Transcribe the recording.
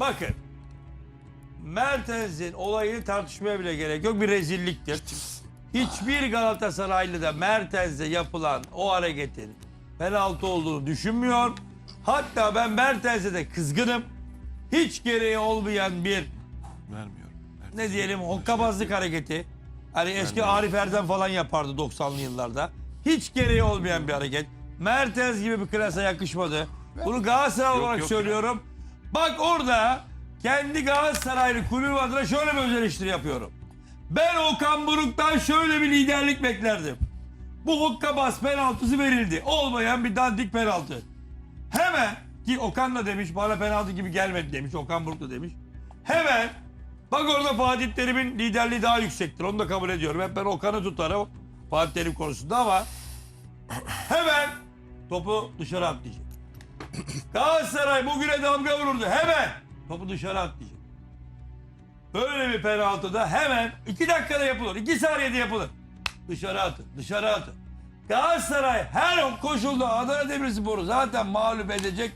Bakın. Mertens'in olayını tartışmaya bile gerek yok. Bir rezilliktir. Hiçbir Galatasaraylı da Mertens'e yapılan o hareketin penaltı olduğunu düşünmüyor. Hatta ben Mertens'e de kızgınım. Hiç gereği olmayan bir Vermiyorum. ne diyelim hokkabazlık hareketi. Hani eski Arif Erdem falan yapardı 90'lı yıllarda. Hiç gereği olmayan bir hareket. Mertens gibi bir klasa yakışmadı. Bunu Galatasaray olarak yok söylüyorum. Bak orada kendi Galatasaraylı kulübü adına şöyle bir öz eleştiri yapıyorum. Ben Okan Buruk'tan şöyle bir liderlik beklerdim. Bu hokkabaz penaltısı verildi. Olmayan bir dandik penaltı. Hemen ki Okan da demiş bana penaltı gibi gelmedi demiş. Okan Buruk da demiş. Hemen bak orada Fatih Terim'in liderliği daha yüksektir. Onu da kabul ediyorum. Hep ben Okan'ı tutarım Fatih Terim konusunda ama hemen topu dışarı atlayacak. Galatasaray bugüne damga vururdu. Hemen topu dışarı atlayacak. Böyle bir penaltıda hemen iki dakikada yapılır. iki saniyede yapılır. Dışarı atın, dışarı atın. Galatasaray her koşulda Adana Demirspor'u zaten mağlup edecek